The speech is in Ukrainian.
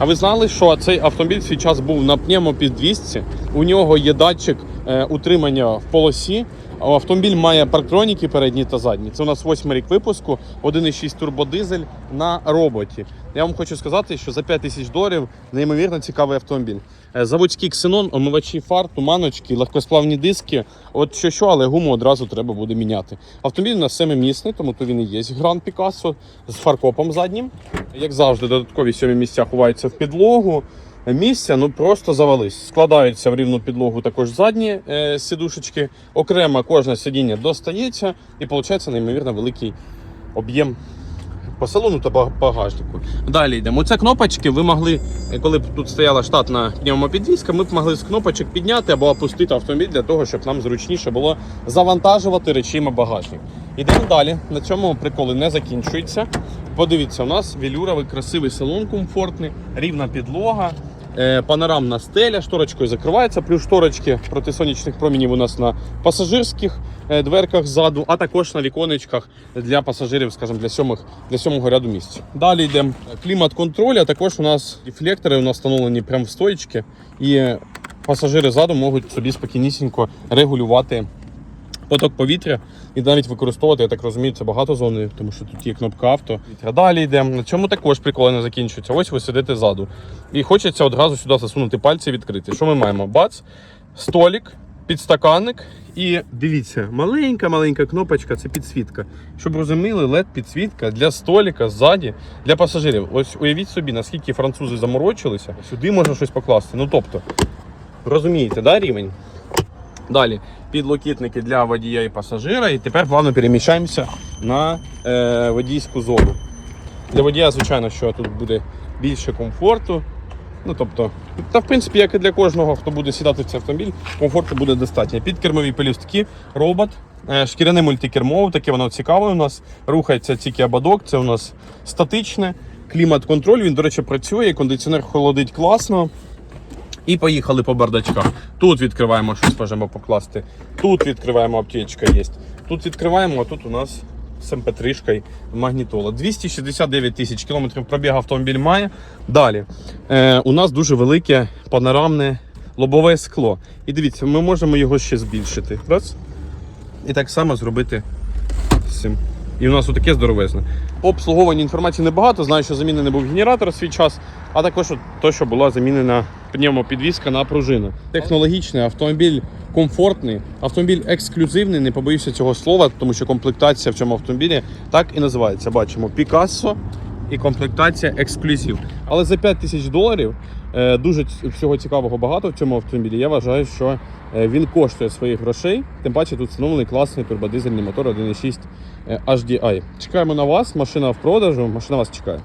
А ви знали, що цей автомобіль свій час був на пневмопідвісці? У нього є датчик утримання в полосі. Автомобіль має парктроніки передні та задні. Це у нас восьмий рік випуску, 1,6 турбодизель на роботі. Я вам хочу сказати, що за 5 тисяч доларів неймовірно цікавий автомобіль. Е, Заводський ксенон, омивачі фар, туманочки, легкосплавні диски. От що що, але гуму одразу треба буде міняти. Автомобіль у нас семимісний, тому то він і є Гран Пікассо з фаркопом заднім. Як завжди, додаткові сьомі місця ховаються в підлогу. Місця ну просто завались. Складаються в рівну підлогу також задні е, сідушечки. Окремо кожне сидіння достається і виходить неймовірно великий об'єм по салону та ба- багажнику. Далі йдемо. Оце кнопочки ви могли, е, коли б тут стояла штатна пневмопідвізка, ми б могли з кнопочок підняти або опустити автомобіль для того, щоб нам зручніше було завантажувати речима багажник. Ідемо далі. На цьому приколи не закінчуються. Подивіться, у нас велюровий красивий салон комфортний, рівна підлога. Е, Панорамна стеля шторочкою закривається, плюс шторочки проти сонячних промінів у нас на пасажирських е, дверках ззаду, а також на віконечках для пасажирів, скажімо, для сьомих для сьомого ряду місць. Далі йдемо клімат-контроль, а також у нас дефлектори у нас встановлені прямо в стоїчки, і пасажири ззаду можуть собі спокійнісінько регулювати поток повітря і навіть використовувати, я так розумію, це багато зони, тому що тут є кнопка авто. Далі йдемо. На цьому також приколи не закінчуються. Ось ви сидите ззаду. І хочеться одразу сюди засунути пальці і відкрити. Що ми маємо? Бац, столік, підстаканник. І дивіться, маленька-маленька кнопочка це підсвітка. Щоб розуміли, led підсвітка для століка ззаді для пасажирів. Ось уявіть собі, наскільки французи заморочилися. Сюди можна щось покласти. Ну тобто, розумієте, да, рівень? Далі підлокітники для водія і пасажира. І тепер плавно переміщаємося на е, водійську зону. Для водія, звичайно, що тут буде більше комфорту. Ну, тобто, та в принципі, як і для кожного, хто буде сідати в цей автомобіль, комфорту буде достатньо. Підкермові пелюстки, робот, е, шкіряне мультикермо, таке воно цікаве у нас. Рухається тільки ободок, це у нас статичне. Клімат-контроль, він, до речі, працює, кондиціонер холодить класно. І поїхали по бардачках. Тут відкриваємо щось, можемо покласти. Тут відкриваємо аптечка є. Тут відкриваємо, а тут у нас з МП3 магнітола. 269 тисяч кілометрів пробіг автомобіль має. Далі. Е, у нас дуже велике панорамне лобове скло. І дивіться, ми можемо його ще збільшити. Раз. І так само зробити з цим. І у нас отаке здоровезне. По обслуговуванню інформації небагато. Знаю, що замінений був генератор в свій час, а також то, що була замінена пневмопідвізка на пружину. Технологічний автомобіль комфортний, автомобіль ексклюзивний, не побоюся цього слова, тому що комплектація в цьому автомобілі так і називається. Бачимо Picasso і комплектація ексклюзив. Але за 5 тисяч доларів е, дуже всього цікавого багато в цьому автомобілі. Я вважаю, що е, він коштує своїх грошей. Тим паче тут встановлений класний турбодизельний мотор 1.6 е, HDI. Чекаємо на вас. Машина в продажу. Машина вас чекає.